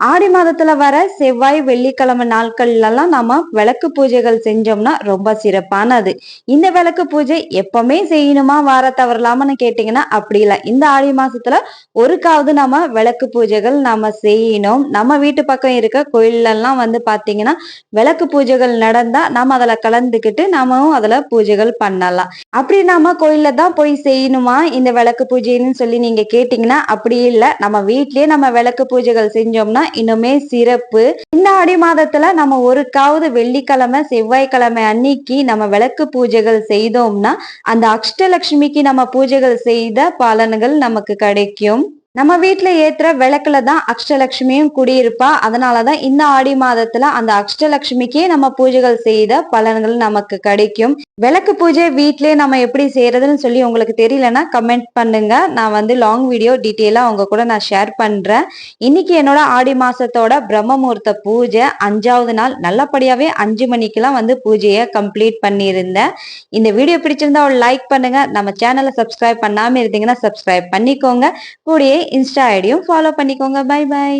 ஆடி மாதத்துல வர செவ்வாய் வெள்ளிக்கிழமை நாட்கள்லாம் நாம விளக்கு பூஜைகள் செஞ்சோம்னா ரொம்ப சிறப்பானது. இந்த விளக்கு பூஜை எப்பவுமே செய்யணுமா வார தவறலாமன்னு கேட்டீங்கன்னா அப்படி இல்லை. இந்த ஆடி மாசத்துல ஒருக்காவது நாம விளக்கு பூஜைகள் நாம செய்யணும். நம்ம வீட்டு பக்கம் இருக்க கோயிலெல்லாம் வந்து பாத்தீங்கன்னா விளக்கு பூஜைகள் நடந்தா நாம அதுல கலந்துக்கிட்டு நாமும் அதுல பூஜைகள் பண்ணலாம். அப்படி நாம கோயில்ல தான் போய் செய்யணுமா இந்த விளக்கு பூஜைன்னு சொல்லி நீங்க கேட்டீங்கன்னா அப்படி இல்லை. நம்ம வீட்லயே நம்ம விளக்கு பூஜைகள் செஞ்சோம்னா இன்னுமே சிறப்பு. இந்த ஆடி மாதத்துல நம்ம ஒருக்காவது வெள்ளிக்கிழமை செவ்வாய்க்கிழமை அன்னைக்கு நம்ம விளக்கு பூஜைகள் செய்தோம்னா அந்த அஷ்டலட்சுமிக்கு நம்ம பூஜைகள் செய்த பலன்கள் நமக்கு கிடைக்கும். நம்ம வீட்டுல ஏத்துற விளக்குல தான் அஷ்டலட்சுமியும் குடியிருப்பா. அதனாலதான் இந்த ஆடி மாதத்துல அந்த அஷ்டலட்சுமிக்கே நம்ம பூஜைகள் செய்த பலன்கள் நமக்கு கிடைக்கும். விளக்கு பூஜை வீட்லயே நம்ம எப்படி செய்யறதுன்னு சொல்லி உங்களுக்கு தெரியலன்னா கமெண்ட் பண்ணுங்க. நான் வந்து லாங் வீடியோ டீட்டெயிலா அவங்க கூட நான் ஷேர் பண்றேன். இன்னைக்கு என்னோட ஆடி மாசத்தோட பிரம்ம முகூர்த்த பூஜை அஞ்சாவது நாள். நல்லபடியாவே அஞ்சு மணிக்கெல்லாம் வந்து பூஜையை கம்ப்ளீட் பண்ணியிருந்தேன். இந்த வீடியோ பிடிச்சிருந்தா ஒரு லைக் பண்ணுங்க. நம்ம சேனலை சப்ஸ்கிரைப் பண்ணாம இருந்தீங்கன்னா சப்ஸ்கிரைப் பண்ணிக்கோங்க. கூடயே இன்ஸ்டா ஐடியும் ஃபாலோ பண்ணிக்கோங்க. By by